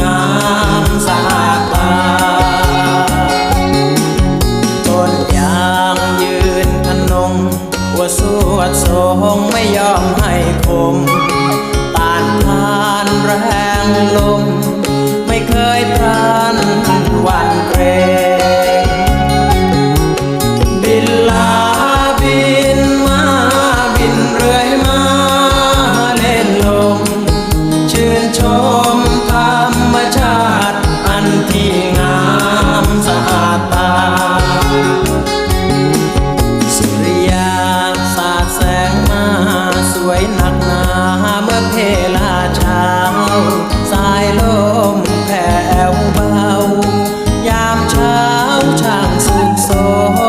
งามสะอาดตาต้นยางยืนพนงว่าสวดทรงไม่ยอม โส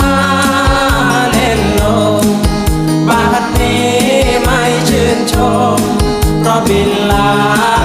มาเลนลมบาดนี้ไม่ชื่นชมเพราะบินลา